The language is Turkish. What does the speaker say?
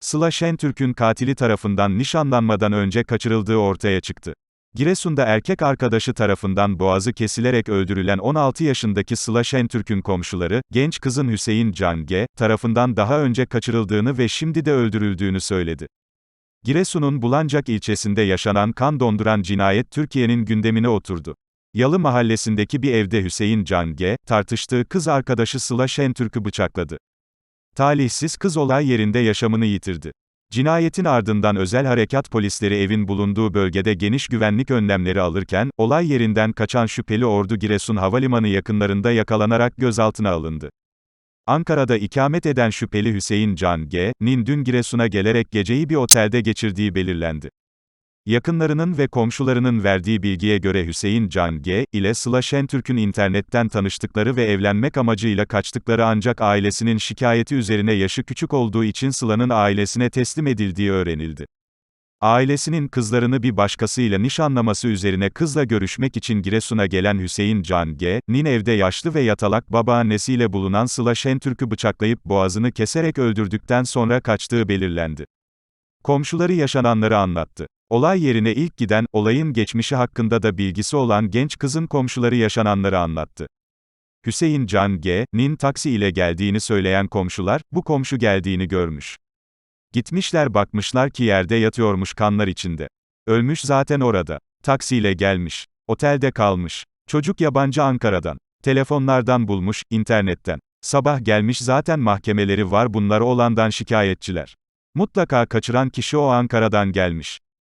Sıla Şentürk'ün katili tarafından nişanlanmadan önce kaçırıldığı ortaya çıktı. Giresun'da erkek arkadaşı tarafından boğazı kesilerek öldürülen 16 yaşındaki Sıla Şentürk'ün komşuları, genç kızın Hüseyin Can G. tarafından daha önce kaçırıldığını ve şimdi de öldürüldüğünü söyledi. Giresun'un Bulancak ilçesinde yaşanan kan donduran cinayet Türkiye'nin gündemine oturdu. Yalı mahallesindeki bir evde Hüseyin Can G. tartıştığı kız arkadaşı Sıla Şentürk'ü bıçakladı. Talihsiz kız olay yerinde yaşamını yitirdi. Cinayetin ardından özel harekat polisleri evin bulunduğu bölgede geniş güvenlik önlemleri alırken, olay yerinden kaçan şüpheli Ordu Giresun Havalimanı yakınlarında yakalanarak gözaltına alındı. Ankara'da ikamet eden şüpheli Hüseyin Can G.'nin dün Giresun'a gelerek geceyi bir otelde geçirdiği belirlendi. Yakınlarının ve komşularının verdiği bilgiye göre Hüseyin Can G. ile Sıla Şentürk'ün internetten tanıştıkları ve evlenmek amacıyla kaçtıkları ancak ailesinin şikayeti üzerine yaşı küçük olduğu için Sıla'nın ailesine teslim edildiği öğrenildi. Ailesinin kızlarını bir başkasıyla nişanlaması üzerine kızla görüşmek için Giresun'a gelen Hüseyin Can G.'nin evde yaşlı ve yatalak babaannesiyle bulunan Sıla Şentürk'ü bıçaklayıp boğazını keserek öldürdükten sonra kaçtığı belirlendi. Komşuları yaşananları anlattı. Olay yerine ilk giden, olayın geçmişi hakkında da bilgisi olan genç kızın komşuları yaşananları anlattı. Hüseyin Can G.'nin taksi ile geldiğini söyleyen komşular, bu komşu geldiğini görmüş. Gitmişler bakmışlar ki yerde yatıyormuş kanlar içinde. Ölmüş zaten orada. Taksiyle gelmiş. Otelde kalmış. Çocuk yabancı Ankara'dan. Telefonlardan bulmuş, internetten. Sabah gelmiş zaten mahkemeleri var bunlar olandan şikayetçiler. Mutlaka kaçıran kişi o Ankara'dan gelmiş.